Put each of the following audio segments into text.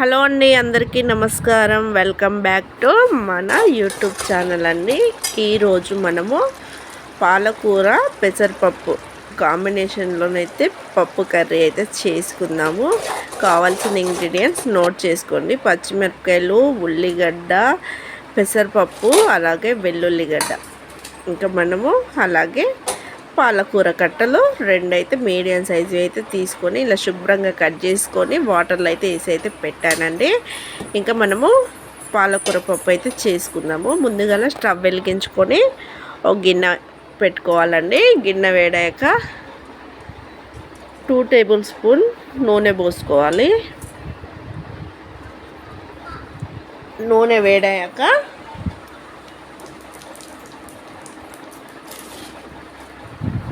Hello అండి అందరికీ నమస్కారం. వెల్కమ్ బ్యాక్ టు మన యూట్యూబ్ ఛానల్ అండి. ఈరోజు మనము పాలకూర పెసరపప్పు కాంబినేషన్లోనైతే పప్పు కర్రీ అయితే చేసుకుందాము. కావాల్సిన ఇంగ్రీడియంట్స్ నోట్ చేసుకోండి. పచ్చిమిరపకాయలు ఉల్లిగడ్డ పెసరపప్పు అలాగే వెల్లుల్లిగడ్డ. ఇంకా మనము అలాగే పాలకూర కట్టలు రెండు అయితే మీడియం సైజు అయితే తీసుకొని ఇలా శుభ్రంగా కట్ చేసుకొని వాటర్లో అయితే వేసి అయితే పెట్టానండి. ఇంకా మనము పాలకూర పప్పు అయితే చేసుకుందాము. ముందుగా స్టవ్ వెలిగించుకొని ఒక గిన్నె పెట్టుకోవాలండి. గిన్నె వేడాక టూ టేబుల్ స్పూన్ నూనె పోసుకోవాలి. నూనె వేడాక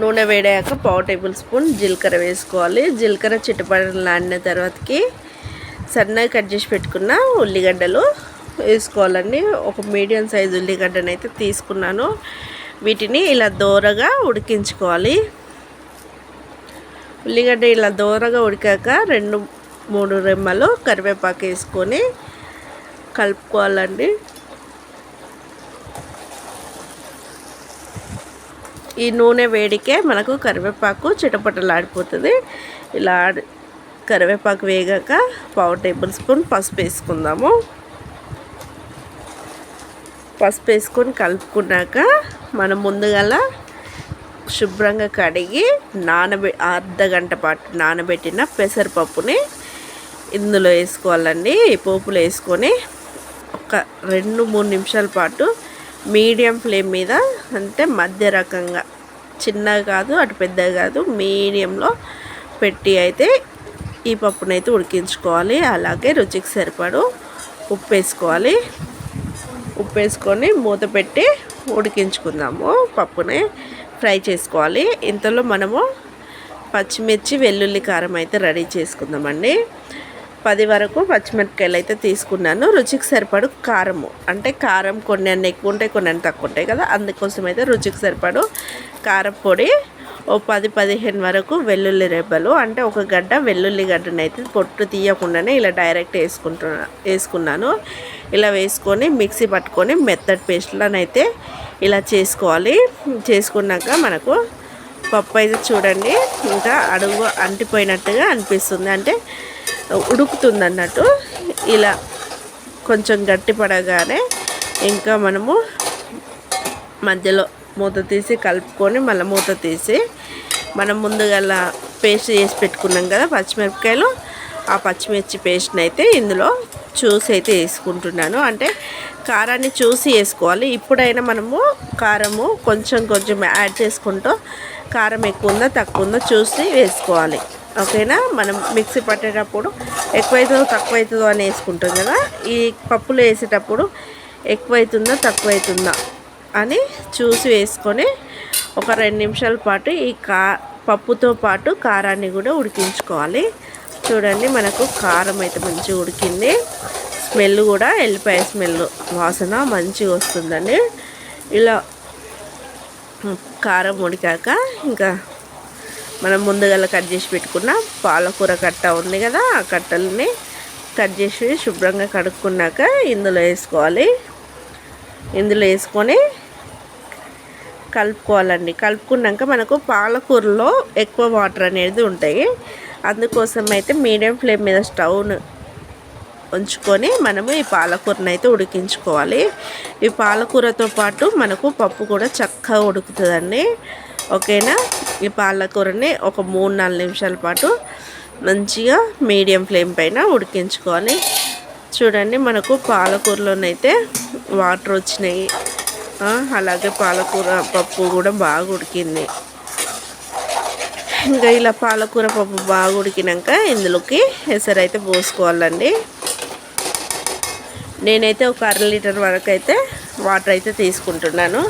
నూనె వేడాక పావు టేబుల్ స్పూన్ జీలకర్ర వేసుకోవాలి. జీలకర్ర చిట్టపడిన తర్వాతకి సన్నగా కట్ చేసి పెట్టుకున్న ఉల్లిగడ్డలు వేసుకోవాలండి. ఒక మీడియం సైజు ఉల్లిగడ్డను అయితే తీసుకున్నాను. వీటిని ఇలా దోరగా ఉడికించుకోవాలి. ఉల్లిగడ్డ ఇలా దోరగా ఉడికాక రెండు మూడు రెమ్మలు కరివేపాకు వేసుకొని కలుపుకోవాలండి. ఈ నూనె వేడికే మనకు కరివేపాకు చిటపటలాడిపోతుంది. ఇలా కరివేపాకు వేగాక పావు టేబుల్ స్పూన్ పసుపు వేసుకుందాము. పసుపు వేసుకొని కలుపుకున్నాక మనం ముందుగల శుభ్రంగా కడిగి నానబె అర్ధ గంట పాటు నానబెట్టిన పెసరపప్పుని ఇందులో వేసుకోవాలండి. పోపులు వేసుకొని ఒక రెండు మూడు నిమిషాల పాటు మీడియం ఫ్లేమ్ మీద అంటే మధ్య రకంగా. చిన్నగా కాదు అటు పెద్దగా కాదు మీడియంలో పెట్టి అయితే ఈ పప్పునైతే ఉడికించుకోవాలి. అలాగే రుచికి సరిపడు ఉప్పు వేసుకోవాలి. ఉప్పు వేసుకొని మూత పెట్టి ఉడికించుకుందాము. పప్పుని ఫ్రై చేసుకోవాలి. ఇంతలో మనము పచ్చిమిర్చి వెల్లుల్లి కారం అయితే రెడీ చేసుకుందామండి. పది వరకు పచ్చిమిరపకాయలు అయితే తీసుకున్నాను. రుచికి సరిపడు కారము. అంటే కారం కొన్ని అన్ని ఎక్కువ ఉంటాయి కొన్ని అన్ని తక్కువ ఉంటాయి కదా. అందుకోసం అయితే రుచికి సరిపడు కారం పొడి ఓ పది పదిహేను వరకు వెల్లుల్లి రెబ్బలు. అంటే ఒక గడ్డ వెల్లుల్లి గడ్డను అయితే పొట్టు తీయకుండానే ఇలా డైరెక్ట్ వేసుకుంటున్నా వేసుకున్నాను. ఇలా వేసుకొని మిక్సీ పట్టుకొని మెత్తటి పేస్ట్లనైతే ఇలా చేసుకోవాలి. చేసుకున్నాక మనకు పప్పు అయితే చూడండి ఇంకా అడుగు అంటిపోయినట్టుగా అనిపిస్తుంది. అంటే ఉడుకుతుంది అన్నట్టు ఇలా కొంచెం గట్టి పడగానే ఇంకా మనము మధ్యలో మూత తీసి కలుపుకొని మళ్ళీ మూత తీసి మనం ముందుగా పేస్ట్ చేసి పెట్టుకున్నాం కదా పచ్చిమిరపకాయలు. ఆ పచ్చిమిర్చి పేస్ట్ని అయితే ఇందులో చూసి అయితే వేసుకుంటున్నాను. అంటే కారాన్ని చూసి వేసుకోవాలి. ఇప్పుడైనా మనము కారము కొంచెం కొంచెం యాడ్ చేసుకుంటూ కారం ఎక్కువ ఉందో తక్కువ ఉందో చూసి వేసుకోవాలి. ఓకేనా? మనం మిక్సీ పట్టేటప్పుడు ఎక్కువైతుందో తక్కువ అవుతుందో అని వేసుకుంటాం కదా. ఈ పప్పులు వేసేటప్పుడు ఎక్కువైతుందా తక్కువ అవుతుందా అని చూసి వేసుకొని ఒక రెండు నిమిషాల పాటు ఈ కా పప్పుతో పాటు కారాన్ని కూడా ఉడికించుకోవాలి. చూడండి మనకు కారం అయితే మంచిగా ఉడికింది. స్మెల్ కూడా వెళ్ళిపోయే స్మెల్ వాసన మంచిగా వస్తుందండి. ఇలా కారం ఉడికాక ఇంకా మనం ముందుగా కట్ చేసి పెట్టుకున్న పాలకూర కట్ట ఉంది కదా ఆ కట్టలని కట్ చేసి శుభ్రంగా కడుక్కున్నాక ఇందులో వేసుకోవాలి. ఇందులో వేసుకొని కలుపుకోవాలండి. కలుపుకున్నాక మనకు పాలకూరలో ఎక్కువ వాటర్ అనేది ఉంటాయి. అందుకోసం అయితే మీడియం ఫ్లేమ్ మీద స్టవ్ను ఉంచుకొని మనము ఈ పాలకూరను అయితే ఉడికించుకోవాలి. ఈ పాలకూరతో పాటు మనకు పప్పు కూడా చక్కగా ఉడుకుతుందండి. ఓకేనా? ఈ పాలకూరని ఒక మూడు నాలుగు నిమిషాల పాటు మంచిగా మీడియం ఫ్లేమ్ పైన ఉడికించుకోవాలి చూడండి మనకు పాలకూరలోనైతే వాటర్ వచ్చినాయి. అలాగే పాలకూర పప్పు కూడా బాగా ఉడికింది. ఇంకా ఇలా పాలకూర పప్పు బాగా ఉడికినాక ఇందులోకి ఎసరు అయితే పోసుకోవాలండి. నేనైతే ఒక అర లీటర్ వరకు అయితే వాటర్ అయితే తీసుకుంటున్నాను.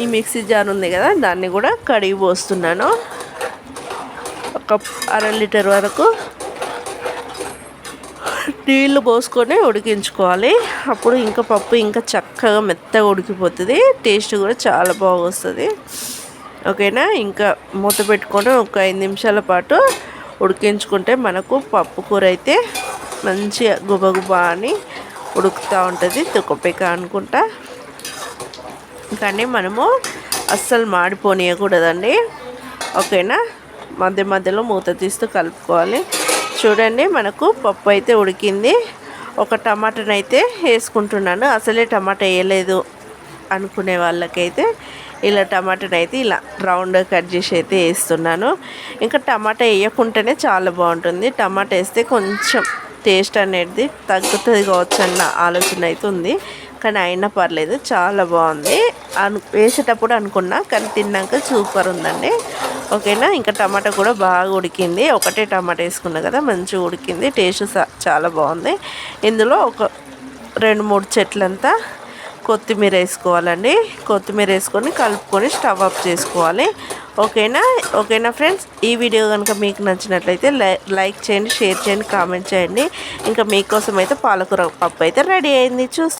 ఈ మిక్సీ జార్ ఉంది కదా దాన్ని కూడా కడిగి పోస్తున్నాను. ఒక అర లీటర్ వరకు నీళ్ళు పోసుకొని ఉడికించుకోవాలి. అప్పుడు ఇంకా పప్పు ఇంకా చక్కగా మెత్తగా ఉడికిపోతుంది. టేస్ట్ కూడా చాలా బాగా వస్తుంది. ఓకేనా? ఇంకా మూత పెట్టుకొని ఒక ఐదు నిమిషాల పాటు ఉడికించుకుంటే మనకు పప్పు కూర అయితే మంచిగా గుబగుబా అని ఉడుకుతూ ఉంటుంది. తుక్కపిక అనుకుంటా. కానీ మనము అస్సలు మాడిపోనీయకూడదండి. ఓకేనా? మధ్య మధ్యలో మూత తీస్తూ కలుపుకోవాలి. చూడండి మనకు పప్పు అయితే ఉడికింది. ఒక టమాటాని అయితే వేసుకుంటున్నాను. అసలే టమాటా వేయలేదు అనుకునే వాళ్ళకైతే ఇలా టమాటానైతే అయితే ఇలా రౌండ్ కట్ చేసి అయితే వేస్తున్నాను. ఇంకా టమాటా వేయకుంటేనే చాలా బాగుంటుంది. టమాటా వేస్తే కొంచెం టేస్ట్ అనేది తగ్గుతుంది కావచ్చు అన్న ఆలోచన అయితే ఉంది. కానీ అయినా పర్లేదు చాలా బాగుంది. అను వేసేటప్పుడు అనుకున్నా కానీ తిన్నాక సూపర్ ఉందండి. ఓకేనా? ఇంకా టమాటా కూడా బాగా ఉడికింది. ఒకటే టమాటా వేసుకున్నా కదా మంచిగా ఉడికింది. టేస్ట్ చాలా బాగుంది. ఇందులో ఒక రెండు మూడు చెట్లంతా కొత్తిమీర వేసుకోవాలండి. కొత్తిమీర వేసుకొని కలుపుకొని స్టవ్ ఆఫ్ చేసుకోవాలి. ఓకేనా? ఓకేనా ఫ్రెండ్స్? ఈ వీడియో కనుక మీకు నచ్చినట్లయితే లైక్ చేయండి షేర్ చేయండి కామెంట్ చేయండి. ఇంకా మీకోసం అయితే పాలకూర పప్పు అయితే రెడీ అయింది. చూసి